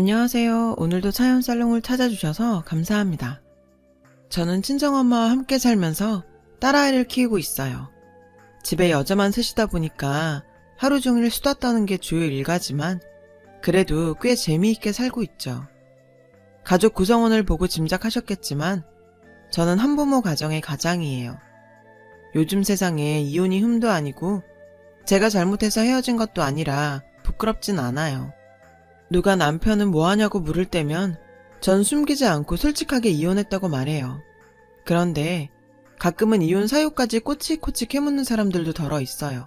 안녕하세요. 오늘도 사연 살롱을 찾아주셔서 감사합니다. 저는 친정엄마와 함께 살면서 딸아이를 키우고 있어요. 집에 여자만 셋이다 보니까 하루 종일 수다 떠는 게 주요 일가지만 그래도 꽤 재미있게 살고 있죠. 가족 구성원을 보고 짐작하셨겠지만 저는 한부모 가정의 가장이에요. 요즘 세상에 이혼이 흠도 아니고 제가 잘못해서 헤어진 것도 아니라 부끄럽진 않아요. 누가 남편은 뭐하냐고 물을 때면 전 숨기지 않고 솔직하게 이혼했다고 말해요. 그런데 가끔은 이혼 사유까지 꼬치꼬치 캐묻는 사람들도 덜어 있어요.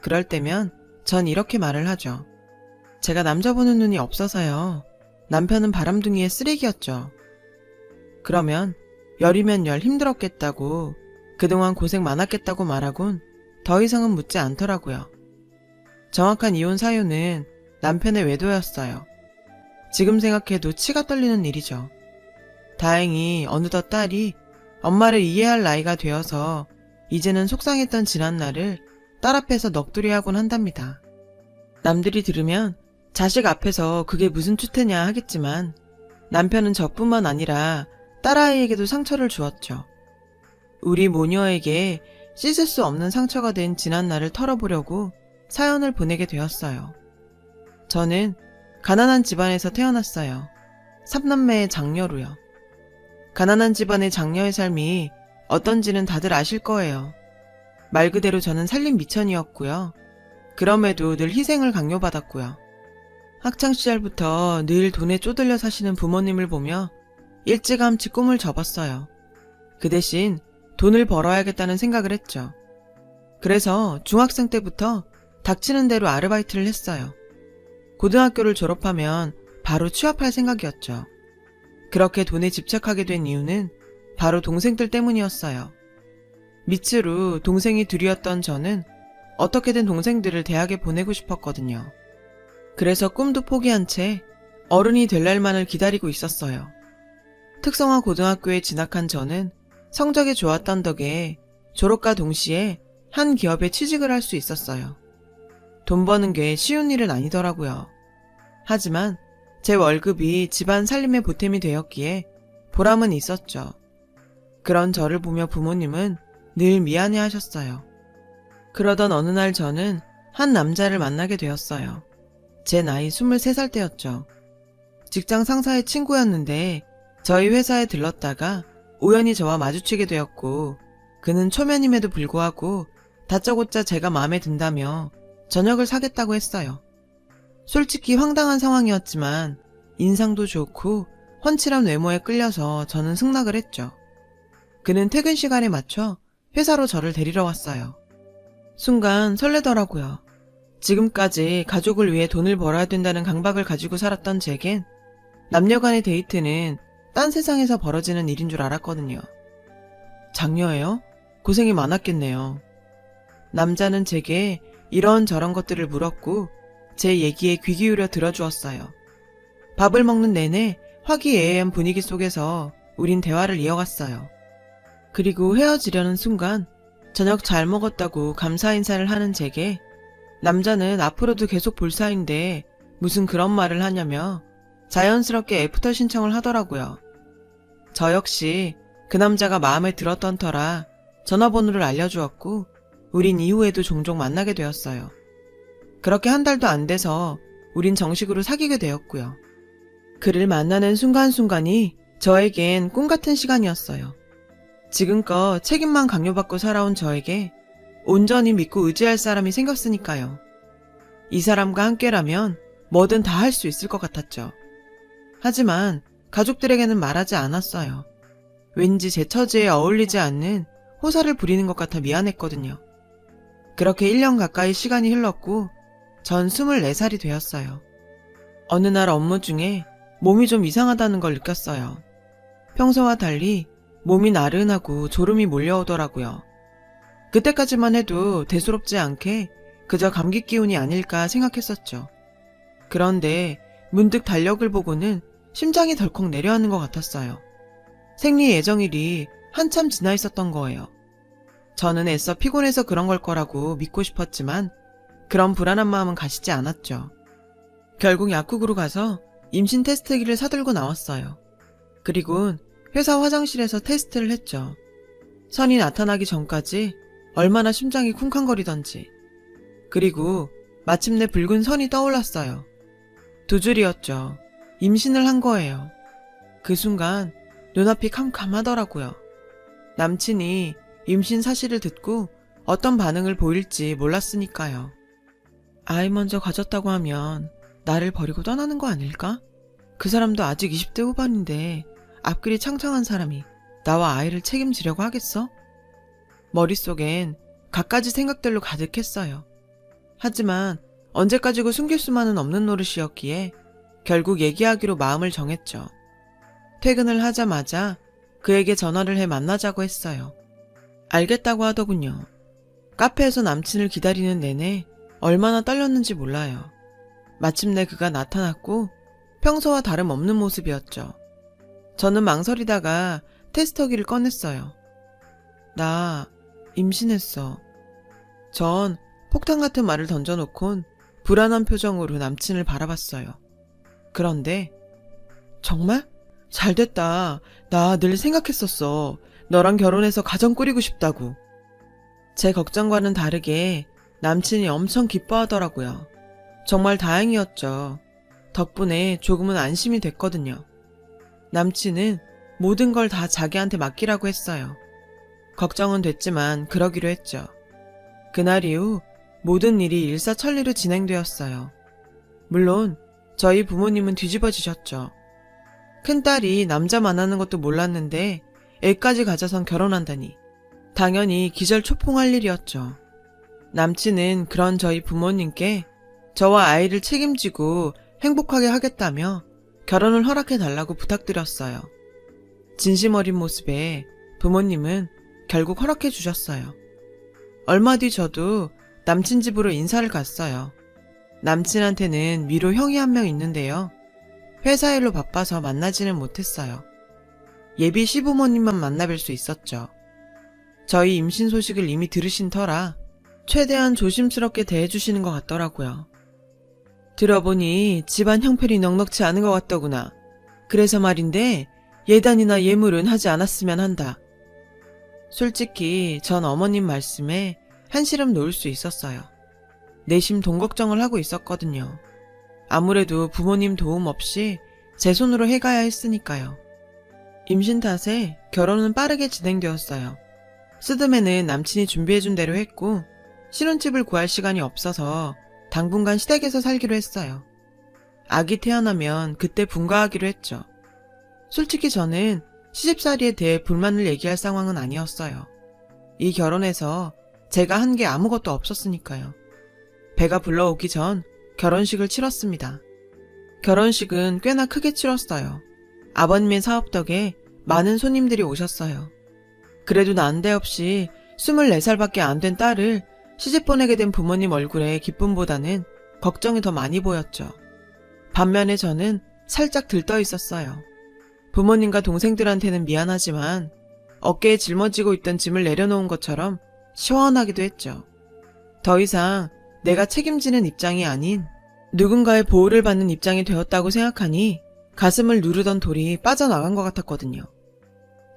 그럴 때면 전 이렇게 말을 하죠. 제가 남자 보는 눈이 없어서요. 남편은 바람둥이의 쓰레기였죠. 그러면 열이면 열 힘들었겠다고 그동안 고생 많았겠다고 말하곤 더 이상은 묻지 않더라고요. 정확한 이혼 사유는 남편의 외도였어요. 지금 생각해도 치가 떨리는 일이죠. 다행히 어느덧 딸이 엄마를 이해할 나이가 되어서 이제는 속상했던 지난날을 딸 앞에서 넋두리하곤 한답니다. 남들이 들으면 자식 앞에서 그게 무슨 추태냐 하겠지만 남편은 저뿐만 아니라 딸아이에게도 상처를 주었죠. 우리 모녀에게 씻을 수 없는 상처가 된 지난날을 털어보려고 사연을 보내게 되었어요. 저는 가난한 집안에서 태어났어요. 삼남매의 장녀로요. 가난한 집안의 장녀의 삶이 어떤지는 다들 아실 거예요. 말 그대로 저는 살림 미천이었고요. 그럼에도 늘 희생을 강요받았고요. 학창시절부터 늘 돈에 쪼들려 사시는 부모님을 보며 일찌감치 꿈을 접었어요. 그 대신 돈을 벌어야겠다는 생각을 했죠. 그래서 중학생 때부터 닥치는 대로 아르바이트를 했어요. 고등학교를 졸업하면 바로 취업할 생각이었죠. 그렇게 돈에 집착하게 된 이유는 바로 동생들 때문이었어요. 밑으로 동생이 둘이었던 저는 어떻게든 동생들을 대학에 보내고 싶었거든요. 그래서 꿈도 포기한 채 어른이 될 날만을 기다리고 있었어요. 특성화 고등학교에 진학한 저는 성적이 좋았던 덕에 졸업과 동시에 한 기업에 취직을 할 수 있었어요. 돈 버는 게 쉬운 일은 아니더라고요. 하지만 제 월급이 집안 살림의 보탬이 되었기에 보람은 있었죠. 그런 저를 보며 부모님은 늘 미안해 하셨어요. 그러던 어느 날 저는 한 남자를 만나게 되었어요. 제 나이 23살 때였죠. 직장 상사의 친구였는데 저희 회사에 들렀다가 우연히 저와 마주치게 되었고 그는 초면임에도 불구하고 다짜고짜 제가 마음에 든다며 저녁을 사겠다고 했어요. 솔직히 황당한 상황이었지만 인상도 좋고 훤칠한 외모에 끌려서 저는 승낙을 했죠. 그는 퇴근 시간에 맞춰 회사로 저를 데리러 왔어요. 순간 설레더라고요. 지금까지 가족을 위해 돈을 벌어야 된다는 강박을 가지고 살았던 제겐 남녀 간의 데이트는 딴 세상에서 벌어지는 일인 줄 알았거든요. 장녀예요? 고생이 많았겠네요. 남자는 제게 이런저런 것들을 물었고 제 얘기에 귀 기울여 들어주었어요. 밥을 먹는 내내 화기애애한 분위기 속에서 우린 대화를 이어갔어요. 그리고 헤어지려는 순간 저녁 잘 먹었다고 감사 인사를 하는 제게 남자는 앞으로도 계속 볼 사이인데 무슨 그런 말을 하냐며 자연스럽게 애프터 신청을 하더라고요. 저 역시 그 남자가 마음에 들었던 터라 전화번호를 알려주었고 우린 이후에도 종종 만나게 되었어요. 그렇게 한 달도 안 돼서 우린 정식으로 사귀게 되었고요. 그를 만나는 순간순간이 저에겐 꿈 같은 시간이었어요. 지금껏 책임만 강요받고 살아온 저에게 온전히 믿고 의지할 사람이 생겼으니까요. 이 사람과 함께라면 뭐든 다 할 수 있을 것 같았죠. 하지만 가족들에게는 말하지 않았어요. 왠지 제 처지에 어울리지 않는 호사를 부리는 것 같아 미안했거든요. 그렇게 1년 가까이 시간이 흘렀고 전 24살이 되었어요. 어느 날 업무 중에 몸이 좀 이상하다는 걸 느꼈어요. 평소와 달리 몸이 나른하고 졸음이 몰려오더라고요. 그때까지만 해도 대수롭지 않게 그저 감기 기운이 아닐까 생각했었죠. 그런데 문득 달력을 보고는 심장이 덜컥 내려앉는 것 같았어요. 생리 예정일이 한참 지나 있었던 거예요. 저는 애써 피곤해서 그런 걸 거라고 믿고 싶었지만 그런 불안한 마음은 가시지 않았죠. 결국 약국으로 가서 임신 테스트기를 사들고 나왔어요. 그리곤 회사 화장실에서 테스트를 했죠. 선이 나타나기 전까지 얼마나 심장이 쿵쾅거리던지. 그리고 마침내 붉은 선이 떠올랐어요. 두 줄이었죠. 임신을 한 거예요. 그 순간 눈앞이 캄캄하더라고요. 남친이 임신 사실을 듣고 어떤 반응을 보일지 몰랐으니까요. 아이 먼저 가졌다고 하면 나를 버리고 떠나는 거 아닐까? 그 사람도 아직 20대 후반인데 앞길이 창창한 사람이 나와 아이를 책임지려고 하겠어? 머릿속엔 갖가지 생각들로 가득했어요. 하지만 언제까지고 숨길 수만은 없는 노릇이었기에 결국 얘기하기로 마음을 정했죠. 퇴근을 하자마자 그에게 전화를 해 만나자고 했어요. 알겠다고 하더군요. 카페에서 남친을 기다리는 내내 얼마나 떨렸는지 몰라요. 마침내 그가 나타났고 평소와 다름없는 모습이었죠. 저는 망설이다가 테스터기를 꺼냈어요. 나 임신했어. 전 폭탄 같은 말을 던져놓곤 불안한 표정으로 남친을 바라봤어요. 그런데 정말? 잘 됐다. 나 늘 생각했었어. 너랑 결혼해서 가정 꾸리고 싶다고. 제 걱정과는 다르게 남친이 엄청 기뻐하더라고요. 정말 다행이었죠. 덕분에 조금은 안심이 됐거든요. 남친은 모든 걸 다 자기한테 맡기라고 했어요. 걱정은 됐지만 그러기로 했죠. 그날 이후 모든 일이 일사천리로 진행되었어요. 물론 저희 부모님은 뒤집어지셨죠. 큰딸이 남자 만나는 것도 몰랐는데 애까지 가져선 결혼한다니. 당연히 기절 초풍할 일이었죠. 남친은 그런 저희 부모님께 저와 아이를 책임지고 행복하게 하겠다며 결혼을 허락해 달라고 부탁드렸어요. 진심 어린 모습에 부모님은 결국 허락해 주셨어요. 얼마 뒤 저도 남친 집으로 인사를 갔어요. 남친한테는 위로 형이 한 명 있는데요. 회사 일로 바빠서 만나지는 못했어요. 예비 시부모님만 만나뵐 수 있었죠. 저희 임신 소식을 이미 들으신 터라 최대한 조심스럽게 대해주시는 것 같더라고요. 들어보니 집안 형편이 넉넉치 않은 것 같더구나. 그래서 말인데 예단이나 예물은 하지 않았으면 한다. 솔직히 전 어머님 말씀에 한시름 놓을 수 있었어요. 내심 돈 걱정을 하고 있었거든요. 아무래도 부모님 도움 없이 제 손으로 해가야 했으니까요. 임신 탓에 결혼은 빠르게 진행되었어요. 스드메는 남친이 준비해준 대로 했고 신혼집을 구할 시간이 없어서 당분간 시댁에서 살기로 했어요. 아기 태어나면 그때 분가하기로 했죠. 솔직히 저는 시집살이에 대해 불만을 얘기할 상황은 아니었어요. 이 결혼에서 제가 한 게 아무것도 없었으니까요. 배가 불러오기 전 결혼식을 치렀습니다. 결혼식은 꽤나 크게 치렀어요. 아버님의 사업 덕에 많은 손님들이 오셨어요. 그래도 난데없이 24살밖에 안 된 딸을 시집 보내게 된 부모님 얼굴에 기쁨보다는 걱정이 더 많이 보였죠. 반면에 저는 살짝 들떠 있었어요. 부모님과 동생들한테는 미안하지만 어깨에 짊어지고 있던 짐을 내려놓은 것처럼 시원하기도 했죠. 더 이상 내가 책임지는 입장이 아닌 누군가의 보호를 받는 입장이 되었다고 생각하니 가슴을 누르던 돌이 빠져나간 것 같았거든요.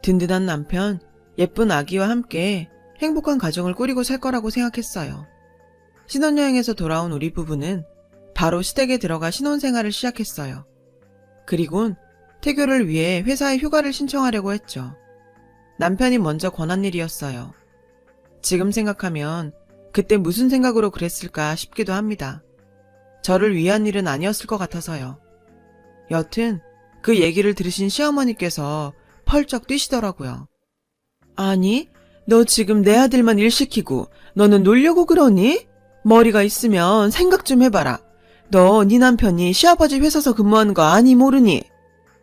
든든한 남편, 예쁜 아기와 함께 행복한 가정을 꾸리고 살 거라고 생각했어요. 신혼여행에서 돌아온 우리 부부는 바로 시댁에 들어가 신혼생활을 시작했어요. 그리곤 태교를 위해 회사에 휴가를 신청하려고 했죠. 남편이 먼저 권한 일이었어요. 지금 생각하면 그때 무슨 생각으로 그랬을까 싶기도 합니다. 저를 위한 일은 아니었을 것 같아서요. 여튼 그 얘기를 들으신 시어머니께서 펄쩍 뛰시더라고요. 아니, 너 지금 내 아들만 일 시키고 너는 놀려고 그러니? 머리가 있으면 생각 좀 해봐라. 너 네 남편이 시아버지 회사서 근무하는 거 아니 모르니?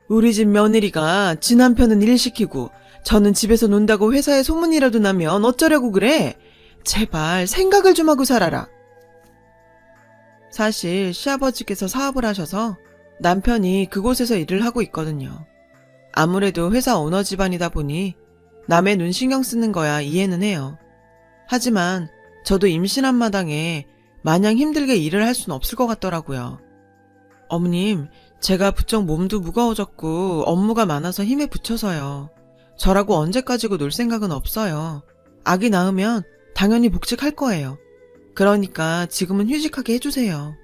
우리 집 며느리가 지 남편은 일 시키고 저는 집에서 논다고 회사에 소문이라도 나면 어쩌려고 그래? 제발 생각을 좀 하고 살아라. 사실 시아버지께서 사업을 하셔서 남편이 그곳에서 일을 하고 있거든요. 아무래도 회사 오너 집안이다 보니 남의 눈 신경 쓰는 거야 이해는 해요. 하지만 저도 임신한 마당에 마냥 힘들게 일을 할 수는 없을 것 같더라고요. 어머님, 제가 부쩍 몸도 무거워졌고 업무가 많아서 힘에 부쳐서요. 저라고 언제까지고 놀 생각은 없어요. 아기 낳으면 당연히 복직할 거예요. 그러니까 지금은 휴직하게 해주세요.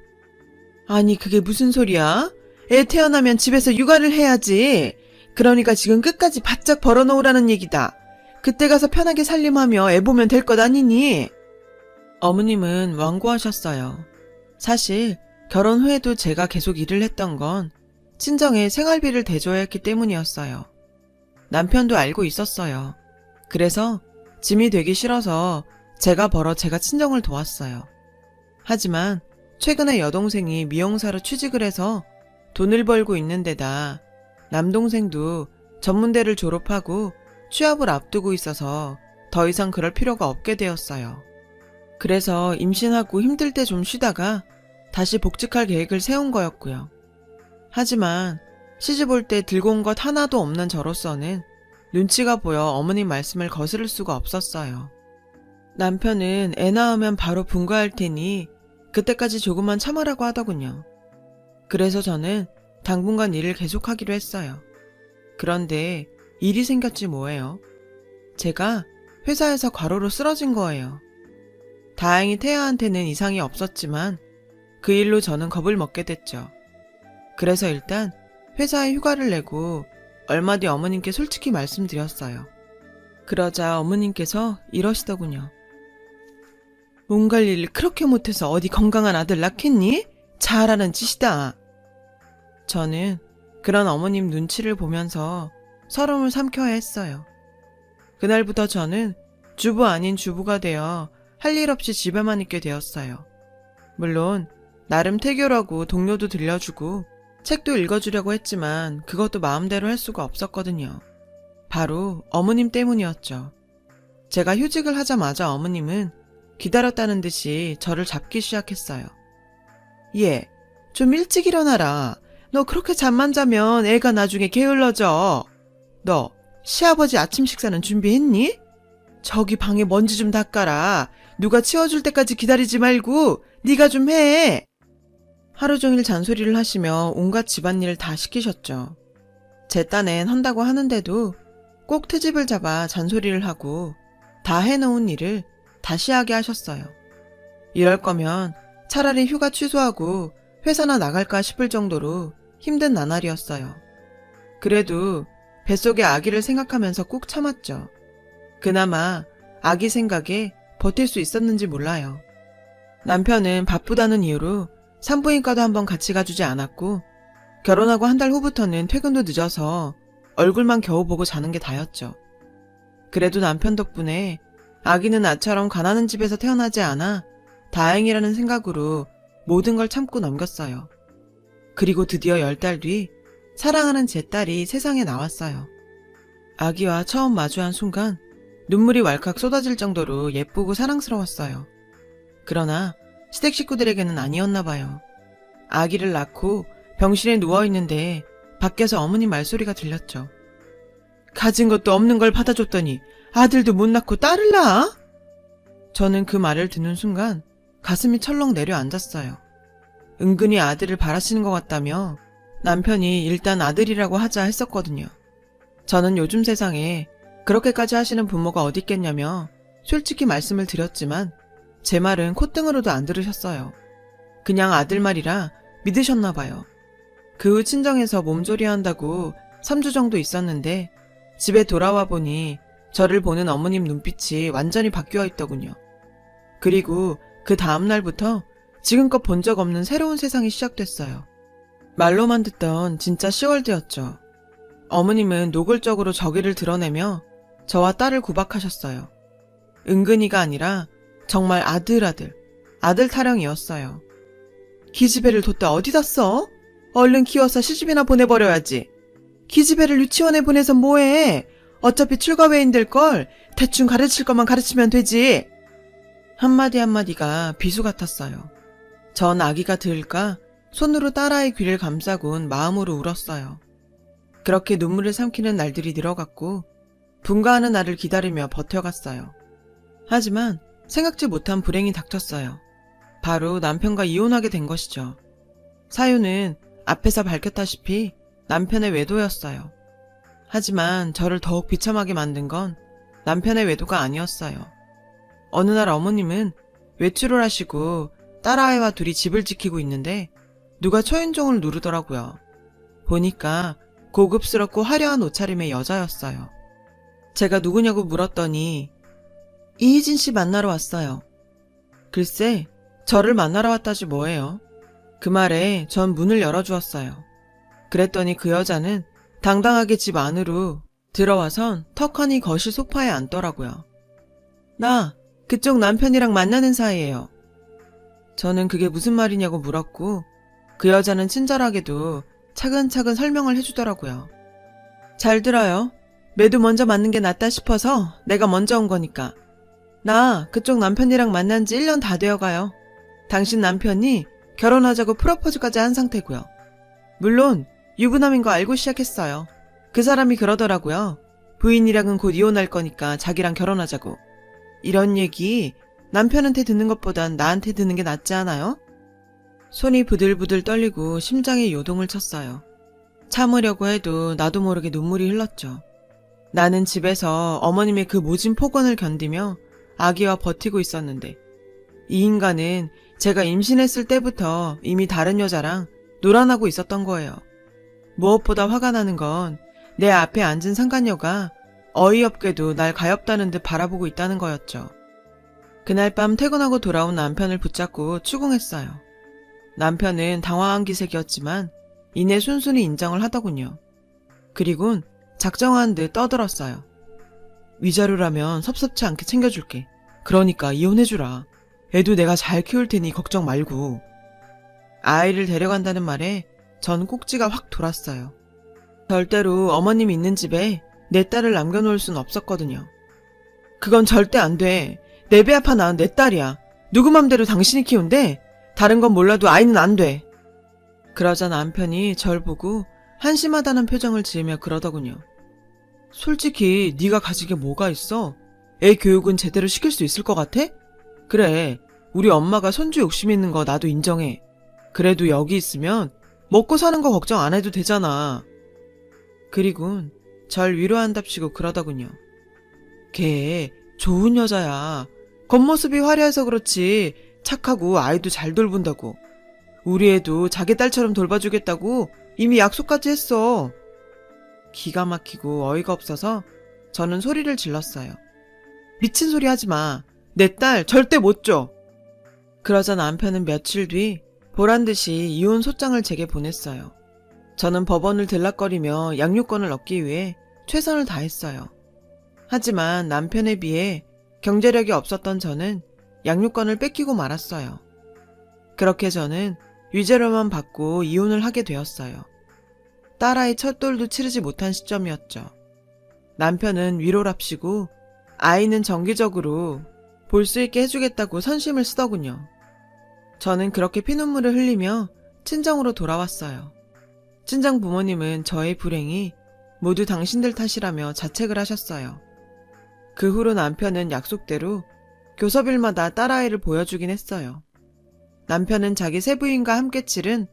아니, 그게 무슨 소리야? 애 태어나면 집에서 육아를 해야지. 그러니까 지금 끝까지 바짝 벌어놓으라는 얘기다. 그때 가서 편하게 살림하며 애 보면 될 것 아니니? 어머님은 완고하셨어요. 사실 결혼 후에도 제가 계속 일을 했던 건 친정에 생활비를 대줘야 했기 때문이었어요. 남편도 알고 있었어요. 그래서 짐이 되기 싫어서 제가 벌어 제가 친정을 도왔어요. 하지만 최근에 여동생이 미용사로 취직을 해서 돈을 벌고 있는 데다 남동생도 전문대를 졸업하고 취업을 앞두고 있어서 더 이상 그럴 필요가 없게 되었어요. 그래서 임신하고 힘들 때 좀 쉬다가 다시 복직할 계획을 세운 거였고요. 하지만 시집 올 때 들고 온 것 하나도 없는 저로서는 눈치가 보여 어머님 말씀을 거스를 수가 없었어요. 남편은 애 낳으면 바로 분가할 테니 그때까지 조금만 참으라고 하더군요. 그래서 저는 당분간 일을 계속하기로 했어요. 그런데 일이 생겼지 뭐예요. 제가 회사에서 과로로 쓰러진 거예요. 다행히 태아한테는 이상이 없었지만 그 일로 저는 겁을 먹게 됐죠. 그래서 일단 회사에 휴가를 내고 얼마 뒤 어머님께 솔직히 말씀드렸어요. 그러자 어머님께서 이러시더군요. 몸 관리를 그렇게 못해서 어디 건강한 아들 낳겠니? 잘하는 짓이다. 저는 그런 어머님 눈치를 보면서 서름을 삼켜야 했어요. 그날부터 저는 주부 아닌 주부가 되어 할 일 없이 집에만 있게 되었어요. 물론 나름 태교라고 동료도 들려주고 책도 읽어주려고 했지만 그것도 마음대로 할 수가 없었거든요. 바로 어머님 때문이었죠. 제가 휴직을 하자마자 어머님은 기다렸다는 듯이 저를 잡기 시작했어요. 예, 좀 일찍 일어나라. 너 그렇게 잠만 자면 애가 나중에 게을러져. 너 시아버지 아침 식사는 준비했니? 저기 방에 먼지 좀 닦아라. 누가 치워줄 때까지 기다리지 말고 네가 좀 해. 하루 종일 잔소리를 하시며 온갖 집안일을 다 시키셨죠. 제 딴엔 한다고 하는데도 꼭 트집을 잡아 잔소리를 하고 다 해놓은 일을 다시 하게 하셨어요. 이럴 거면 차라리 휴가 취소하고 회사나 나갈까 싶을 정도로 힘든 나날이었어요. 그래도 뱃속의 아기를 생각하면서 꾹 참았죠. 그나마 아기 생각에 버틸 수 있었는지 몰라요. 남편은 바쁘다는 이유로 산부인과도 한번 같이 가주지 않았고 결혼하고 한 달 후부터는 퇴근도 늦어서 얼굴만 겨우 보고 자는 게 다였죠. 그래도 남편 덕분에 아기는 나처럼 가난한 집에서 태어나지 않아 다행이라는 생각으로 모든 걸 참고 넘겼어요. 그리고 드디어 열 달 뒤 사랑하는 제 딸이 세상에 나왔어요. 아기와 처음 마주한 순간 눈물이 왈칵 쏟아질 정도로 예쁘고 사랑스러웠어요. 그러나 시댁 식구들에게는 아니었나 봐요. 아기를 낳고 병실에 누워있는데 밖에서 어머니 말소리가 들렸죠. 가진 것도 없는 걸 받아줬더니 아들도 못 낳고 딸을 낳아? 저는 그 말을 듣는 순간 가슴이 철렁 내려앉았어요. 은근히 아들을 바라시는 것 같다며 남편이 일단 아들이라고 하자 했었거든요. 저는 요즘 세상에 그렇게까지 하시는 부모가 어디 있겠냐며 솔직히 말씀을 드렸지만 제 말은 콧등으로도 안 들으셨어요. 그냥 아들 말이라 믿으셨나 봐요. 그 후 친정에서 몸조리 한다고 3주 정도 있었는데 집에 돌아와 보니 저를 보는 어머님 눈빛이 완전히 바뀌어 있더군요. 그리고 그 다음날부터 지금껏 본 적 없는 새로운 세상이 시작됐어요. 말로만 듣던 진짜 시월드였죠. 어머님은 노골적으로 저기를 드러내며 저와 딸을 구박하셨어요. 은근히가 아니라 정말 아들아들, 아들 타령이었어요. 기집애를 뒀다 어디다 써? 얼른 키워서 시집이나 보내버려야지. 기집애를 유치원에 보내서 뭐해? 어차피 출가 외인 될 걸 대충 가르칠 것만 가르치면 되지. 한마디 한마디가 비수 같았어요. 전 아기가 들을까 손으로 딸아이 귀를 감싸곤 마음으로 울었어요. 그렇게 눈물을 삼키는 날들이 늘어갔고 분가하는 날을 기다리며 버텨갔어요. 하지만 생각지 못한 불행이 닥쳤어요. 바로 남편과 이혼하게 된 것이죠. 사유는 앞에서 밝혔다시피 남편의 외도였어요. 하지만 저를 더욱 비참하게 만든 건 남편의 외도가 아니었어요. 어느 날 어머님은 외출을 하시고 딸아이와 둘이 집을 지키고 있는데 누가 초인종을 누르더라고요. 보니까 고급스럽고 화려한 옷차림의 여자였어요. 제가 누구냐고 물었더니 이희진 씨 만나러 왔어요. 글쎄, 저를 만나러 왔다지 뭐예요. 그 말에 전 문을 열어주었어요. 그랬더니 그 여자는 당당하게 집 안으로 들어와선 턱하니 거실 소파에 앉더라고요. 나 그쪽 남편이랑 만나는 사이예요. 저는 그게 무슨 말이냐고 물었고 그 여자는 친절하게도 차근차근 설명을 해주더라고요. 잘 들어요. 매도 먼저 맞는 게 낫다 싶어서 내가 먼저 온 거니까. 나 그쪽 남편이랑 만난 지 1년 다 되어 가요. 당신 남편이 결혼하자고 프로포즈까지 한 상태고요. 물론 유부남인 거 알고 시작했어요. 그 사람이 그러더라고요. 부인이랑은 곧 이혼할 거니까 자기랑 결혼하자고. 이런 얘기 남편한테 듣는 것보단 나한테 듣는 게 낫지 않아요? 손이 부들부들 떨리고 심장에 요동을 쳤어요. 참으려고 해도 나도 모르게 눈물이 흘렀죠. 나는 집에서 어머님의 그 모진 폭언을 견디며 아기와 버티고 있었는데 이 인간은 제가 임신했을 때부터 이미 다른 여자랑 놀아나고 있었던 거예요. 무엇보다 화가 나는 건 내 앞에 앉은 상간녀가 어이없게도 날 가엾다는 듯 바라보고 있다는 거였죠. 그날 밤 퇴근하고 돌아온 남편을 붙잡고 추궁했어요. 남편은 당황한 기색이었지만 이내 순순히 인정을 하더군요. 그리곤 작정한 듯 떠들었어요. 위자료라면 섭섭치 않게 챙겨줄게. 그러니까 이혼해주라. 애도 내가 잘 키울 테니 걱정 말고. 아이를 데려간다는 말에 전 꼭지가 확 돌았어요. 절대로 어머님이 있는 집에 내 딸을 남겨놓을 순 없었거든요. 그건 절대 안 돼. 내배 아파 낳은 내 딸이야. 누구 맘대로 당신이 키운대? 다른 건 몰라도 아이는 안 돼. 그러자 남편이 절 보고 한심하다는 표정을 지으며 그러더군요. 솔직히 네가 가진 게 뭐가 있어? 애 교육은 제대로 시킬 수 있을 것 같아? 그래, 우리 엄마가 손주 욕심 있는 거 나도 인정해. 그래도 여기 있으면 먹고 사는 거 걱정 안 해도 되잖아. 그리곤 절 위로한답시고 그러더군요. 걔 좋은 여자야. 겉모습이 화려해서 그렇지 착하고 아이도 잘 돌본다고. 우리 애도 자기 딸처럼 돌봐주겠다고 이미 약속까지 했어. 기가 막히고 어이가 없어서 저는 소리를 질렀어요. 미친 소리 하지 마. 내 딸 절대 못 줘. 그러자 남편은 며칠 뒤 보란 듯이 이혼 소장을 제게 보냈어요. 저는 법원을 들락거리며 양육권을 얻기 위해 최선을 다했어요. 하지만 남편에 비해 경제력이 없었던 저는 양육권을 뺏기고 말았어요. 그렇게 저는 위자료만 받고 이혼을 하게 되었어요. 딸아이 첫돌도 치르지 못한 시점이었죠. 남편은 위로랍시고 아이는 정기적으로 볼 수 있게 해주겠다고 선심을 쓰더군요. 저는 그렇게 피눈물을 흘리며 친정으로 돌아왔어요. 친정 부모님은 저의 불행이 모두 당신들 탓이라며 자책을 하셨어요. 그 후로 남편은 약속대로 교섭일마다 딸아이를 보여주긴 했어요. 남편은 자기 세부인과 함께 치른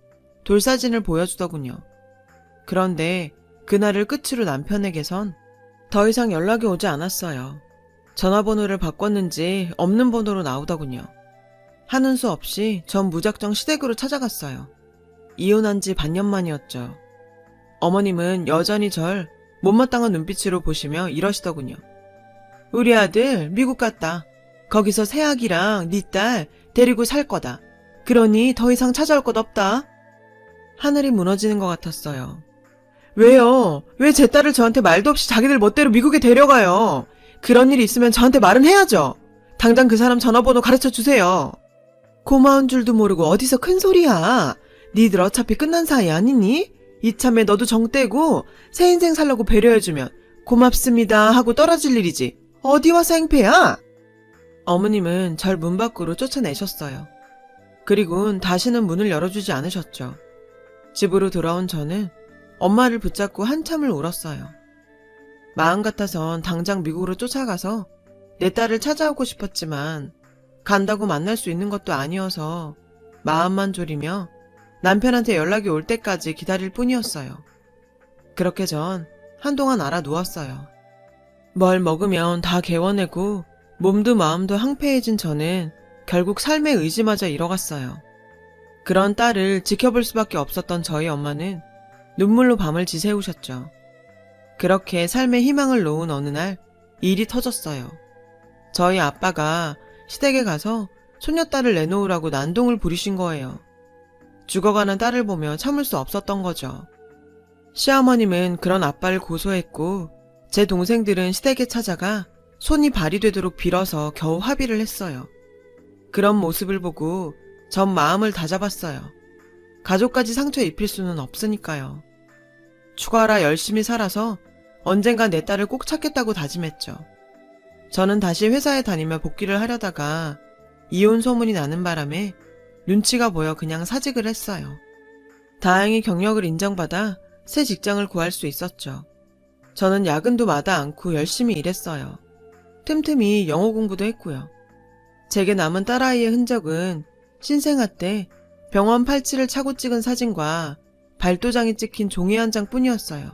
돌사진을 보여주더군요. 그런데 그날을 끝으로 남편에게선 더 이상 연락이 오지 않았어요. 전화번호를 바꿨는지 없는 번호로 나오더군요. 하는 수 없이 전 무작정 시댁으로 찾아갔어요. 이혼한 지 반년 만이었죠. 어머님은 여전히 절 못마땅한 눈빛으로 보시며 이러시더군요. 우리 아들 미국 갔다. 거기서 새아기랑 네 딸 데리고 살 거다. 그러니 더 이상 찾아올 것 없다. 하늘이 무너지는 것 같았어요. 왜요? 왜 제 딸을 저한테 말도 없이 자기들 멋대로 미국에 데려가요? 그런 일이 있으면 저한테 말은 해야죠. 당장 그 사람 전화번호 가르쳐 주세요. 고마운 줄도 모르고 어디서 큰 소리야. 니들 어차피 끝난 사이 아니니? 이참에 너도 정 떼고 새 인생 살라고 배려해주면 고맙습니다 하고 떨어질 일이지. 어디 와서 행패야? 어머님은 절 문 밖으로 쫓아내셨어요. 그리곤 다시는 문을 열어주지 않으셨죠. 집으로 돌아온 저는 엄마를 붙잡고 한참을 울었어요. 마음 같아선 당장 미국으로 쫓아가서 내 딸을 찾아오고 싶었지만 간다고 만날 수 있는 것도 아니어서 마음만 졸이며 남편한테 연락이 올 때까지 기다릴 뿐이었어요. 그렇게 전 한동안 알아 누웠어요. 뭘 먹으면 다 개워내고 몸도 마음도 항폐해진 저는 결국 삶의 의지마저 잃어갔어요. 그런 딸을 지켜볼 수밖에 없었던 저희 엄마는 눈물로 밤을 지새우셨죠. 그렇게 삶의 희망을 놓은 어느 날 일이 터졌어요. 저희 아빠가 시댁에 가서 손녀딸을 내놓으라고 난동을 부리신 거예요. 죽어가는 딸을 보며 참을 수 없었던 거죠. 시어머님은 그런 아빠를 고소했고 제 동생들은 시댁에 찾아가 손이 발이 되도록 빌어서 겨우 합의를 했어요. 그런 모습을 보고 전 마음을 다잡았어요. 가족까지 상처 입힐 수는 없으니까요. 추가라 열심히 살아서 언젠가 내 딸을 꼭 찾겠다고 다짐했죠. 저는 다시 회사에 다니며 복귀를 하려다가 이혼 소문이 나는 바람에 눈치가 보여 그냥 사직을 했어요. 다행히 경력을 인정받아 새 직장을 구할 수 있었죠. 저는 야근도 마다 않고 열심히 일했어요. 틈틈이 영어 공부도 했고요. 제게 남은 딸아이의 흔적은 신생아 때 병원 팔찌를 차고 찍은 사진과 발도장이 찍힌 종이 한 장 뿐이었어요.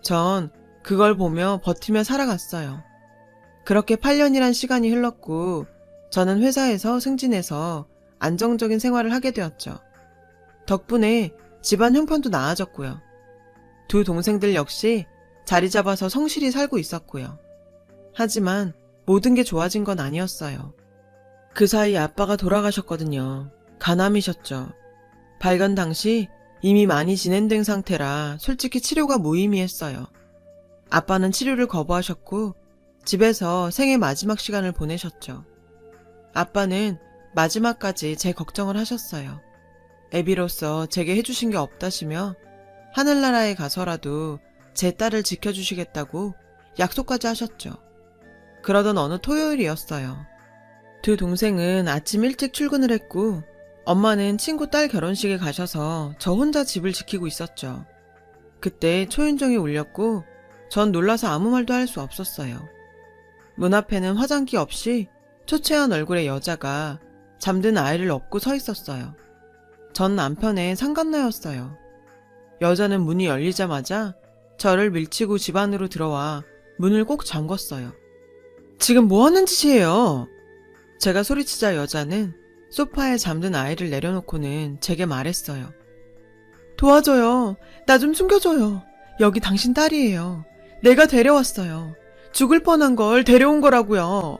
전 그걸 보며 버티며 살아갔어요. 그렇게 8년이란 시간이 흘렀고 저는 회사에서 승진해서 안정적인 생활을 하게 되었죠. 덕분에 집안 형편도 나아졌고요. 두 동생들 역시 자리 잡아서 성실히 살고 있었고요. 하지만 모든 게 좋아진 건 아니었어요. 그 사이 아빠가 돌아가셨거든요. 가남이셨죠. 발견 당시 이미 많이 진행된 상태라 솔직히 치료가 무의미했어요. 아빠는 치료를 거부하셨고 집에서 생애 마지막 시간을 보내셨죠. 아빠는 마지막까지 제 걱정을 하셨어요. 애비로서 제게 해주신 게 없다시며 하늘나라에 가서라도 제 딸을 지켜주시겠다고 약속까지 하셨죠. 그러던 어느 토요일이었어요. 두 동생은 아침 일찍 출근을 했고 엄마는 친구 딸 결혼식에 가셔서 저 혼자 집을 지키고 있었죠. 그때 초인종이 울렸고 전 놀라서 아무 말도 할 수 없었어요. 문 앞에는 화장기 없이 초췌한 얼굴의 여자가 잠든 아이를 업고 서 있었어요. 전 남편의 상간나였어요. 여자는 문이 열리자마자 저를 밀치고 집 안으로 들어와 문을 꼭 잠궜어요. 지금 뭐 하는 짓이에요? 제가 소리치자 여자는 소파에 잠든 아이를 내려놓고는 제게 말했어요. 도와줘요. 나 좀 숨겨줘요. 여기 당신 딸이에요. 내가 데려왔어요. 죽을 뻔한 걸 데려온 거라고요.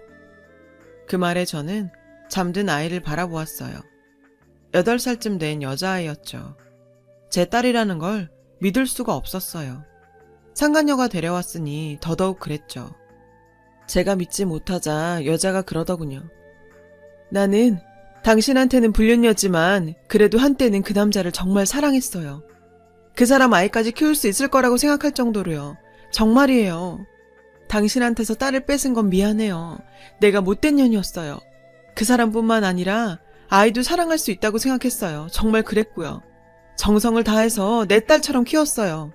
그 말에 저는 잠든 아이를 바라보았어요. 8살쯤 된 여자아이였죠. 제 딸이라는 걸 믿을 수가 없었어요. 상간녀가 데려왔으니 더더욱 그랬죠. 제가 믿지 못하자 여자가 그러더군요. 나는 당신한테는 불륜이었지만 그래도 한때는 그 남자를 정말 사랑했어요. 그 사람 아이까지 키울 수 있을 거라고 생각할 정도로요. 정말이에요. 당신한테서 딸을 뺏은 건 미안해요. 내가 못된 년이었어요. 그 사람뿐만 아니라 아이도 사랑할 수 있다고 생각했어요. 정말 그랬고요. 정성을 다해서 내 딸처럼 키웠어요.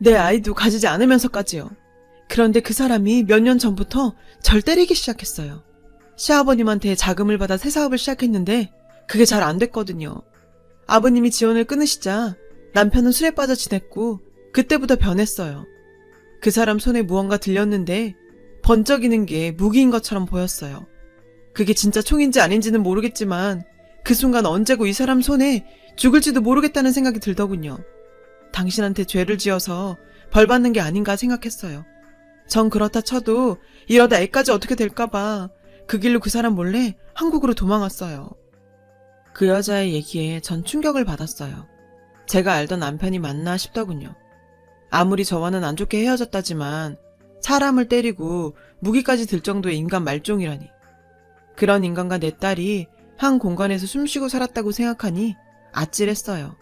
내 아이도 가지지 않으면서까지요. 그런데 그 사람이 몇 년 전부터 절 때리기 시작했어요. 시아버님한테 자금을 받아 새 사업을 시작했는데 그게 잘 안 됐거든요. 아버님이 지원을 끊으시자 남편은 술에 빠져 지냈고 그때부터 변했어요. 그 사람 손에 무언가 들렸는데 번쩍이는 게 무기인 것처럼 보였어요. 그게 진짜 총인지 아닌지는 모르겠지만 그 순간 언제고 이 사람 손에 죽을지도 모르겠다는 생각이 들더군요. 당신한테 죄를 지어서 벌 받는 게 아닌가 생각했어요. 전 그렇다 쳐도 이러다 애까지 어떻게 될까봐 그 길로 그 사람 몰래 한국으로 도망왔어요. 그 여자의 얘기에 전 충격을 받았어요. 제가 알던 남편이 맞나 싶더군요. 아무리 저와는 안 좋게 헤어졌다지만 사람을 때리고 무기까지 들 정도의 인간 말종이라니. 그런 인간과 내 딸이 한 공간에서 숨쉬고 살았다고 생각하니 아찔했어요.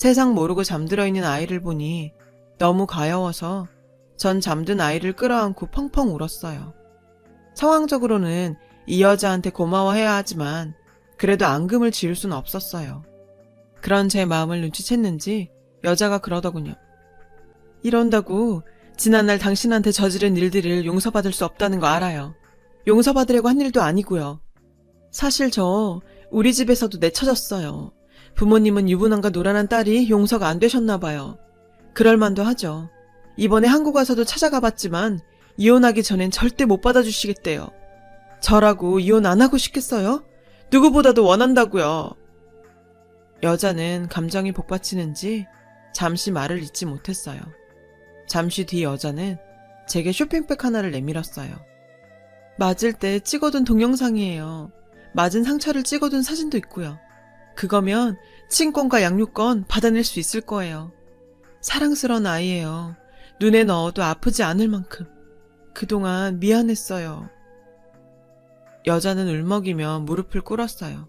세상 모르고 잠들어 있는 아이를 보니 너무 가여워서 전 잠든 아이를 끌어안고 펑펑 울었어요. 상황적으로는 이 여자한테 고마워해야 하지만 그래도 앙금을 지을 순 없었어요. 그런 제 마음을 눈치챘는지 여자가 그러더군요. 이런다고 지난날 당신한테 저지른 일들을 용서받을 수 없다는 거 알아요. 용서받으려고 한 일도 아니고요. 사실 저 우리 집에서도 내쳐졌어요. 부모님은 유부남과 노란한 딸이 용서가 안 되셨나 봐요. 그럴만도 하죠. 이번에 한국 와서도 찾아가 봤지만 이혼하기 전엔 절대 못 받아주시겠대요. 저라고 이혼 안 하고 싶겠어요? 누구보다도 원한다고요. 여자는 감정이 복받치는지 잠시 말을 잇지 못했어요. 잠시 뒤 여자는 제게 쇼핑백 하나를 내밀었어요. 맞을 때 찍어둔 동영상이에요. 맞은 상처를 찍어둔 사진도 있고요. 그거면 친권과 양육권 받아낼 수 있을 거예요. 사랑스러운 아이예요. 눈에 넣어도 아프지 않을 만큼. 그동안 미안했어요. 여자는 울먹이며 무릎을 꿇었어요.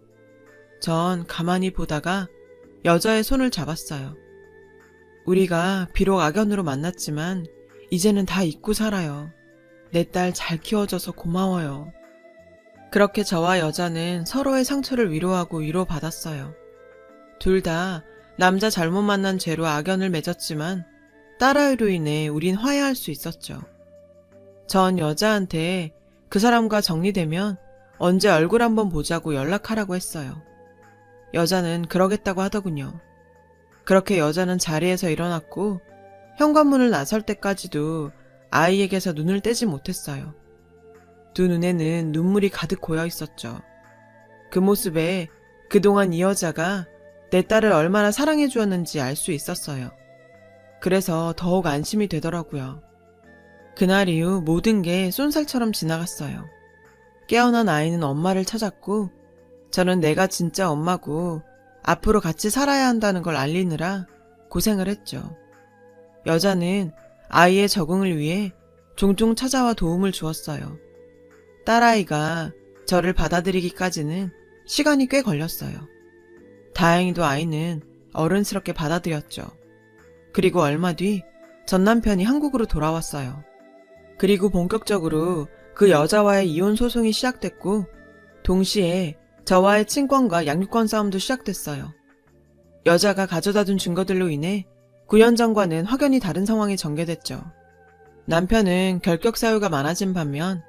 전 가만히 보다가 여자의 손을 잡았어요. 우리가 비록 악연으로 만났지만 이제는 다 잊고 살아요. 내 딸 잘 키워줘서 고마워요. 그렇게 저와 여자는 서로의 상처를 위로하고 위로받았어요. 둘 다 남자 잘못 만난 죄로 악연을 맺었지만 딸아이로 인해 우린 화해할 수 있었죠. 전 여자한테 그 사람과 정리되면 언제 얼굴 한번 보자고 연락하라고 했어요. 여자는 그러겠다고 하더군요. 그렇게 여자는 자리에서 일어났고 현관문을 나설 때까지도 아이에게서 눈을 떼지 못했어요. 두 눈에는 눈물이 가득 고여 있었죠. 그 모습에 그동안 이 여자가 내 딸을 얼마나 사랑해 주었는지 알 수 있었어요. 그래서 더욱 안심이 되더라고요. 그날 이후 모든 게 쏜살처럼 지나갔어요. 깨어난 아이는 엄마를 찾았고, 저는 내가 진짜 엄마고, 앞으로 같이 살아야 한다는 걸 알리느라 고생을 했죠. 여자는 아이의 적응을 위해 종종 찾아와 도움을 주었어요. 딸아이가 저를 받아들이기까지는 시간이 꽤 걸렸어요. 다행히도 아이는 어른스럽게 받아들였죠. 그리고 얼마 뒤 전 남편이 한국으로 돌아왔어요. 그리고 본격적으로 그 여자와의 이혼 소송이 시작됐고, 동시에 저와의 친권과 양육권 싸움도 시작됐어요. 여자가 가져다 둔 증거들로 인해 9년 전과는 확연히 다른 상황이 전개됐죠. 남편은 결격 사유가 많아진 반면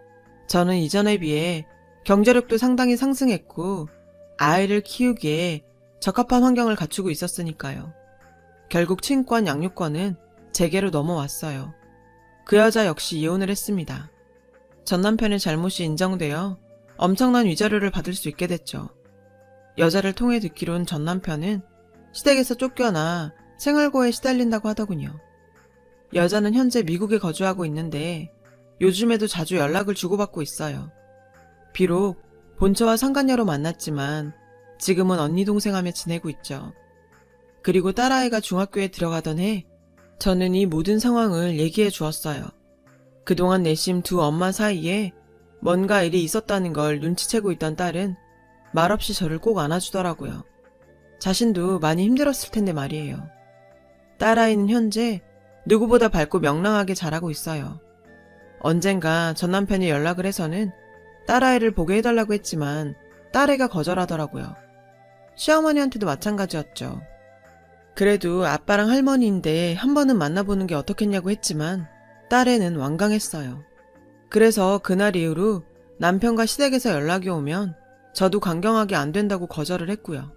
저는 이전에 비해 경제력도 상당히 상승했고 아이를 키우기에 적합한 환경을 갖추고 있었으니까요. 결국 친권 양육권은 제게로 넘어왔어요. 그 여자 역시 이혼을 했습니다. 전 남편의 잘못이 인정되어 엄청난 위자료를 받을 수 있게 됐죠. 여자를 통해 듣기론 전 남편은 시댁에서 쫓겨나 생활고에 시달린다고 하더군요. 여자는 현재 미국에 거주하고 있는데 요즘에도 자주 연락을 주고받고 있어요. 비록 본처와 상간녀로 만났지만 지금은 언니 동생 하며 지내고 있죠. 그리고 딸아이가 중학교에 들어가던 해 저는 이 모든 상황을 얘기해 주었어요. 그동안 내심 두 엄마 사이에 뭔가 일이 있었다는 걸 눈치채고 있던 딸은 말없이 저를 꼭 안아주더라고요. 자신도 많이 힘들었을 텐데 말이에요. 딸아이는 현재 누구보다 밝고 명랑하게 자라고 있어요. 언젠가 전 남편이 연락을 해서는 딸아이를 보게 해달라고 했지만 딸애가 거절하더라고요. 시어머니한테도 마찬가지였죠. 그래도 아빠랑 할머니인데 한 번은 만나보는 게 어떻겠냐고 했지만 딸애는 완강했어요. 그래서 그날 이후로 남편과 시댁에서 연락이 오면 저도 강경하게 안 된다고 거절을 했고요.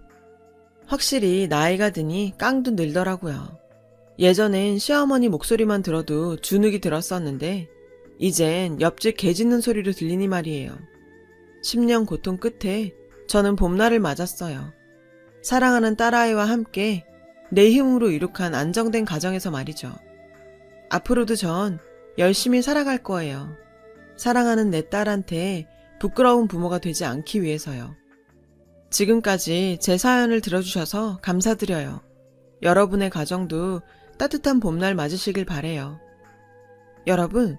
확실히 나이가 드니 깡도 늘더라고요. 예전엔 시어머니 목소리만 들어도 주눅이 들었었는데 이젠 옆집 개 짖는 소리로 들리니 말이에요. 10년 고통 끝에 저는 봄날을 맞았어요. 사랑하는 딸아이와 함께 내 힘으로 이룩한 안정된 가정에서 말이죠. 앞으로도 전 열심히 살아갈 거예요. 사랑하는 내 딸한테 부끄러운 부모가 되지 않기 위해서요. 지금까지 제 사연을 들어주셔서 감사드려요. 여러분의 가정도 따뜻한 봄날 맞으시길 바래요. 여러분,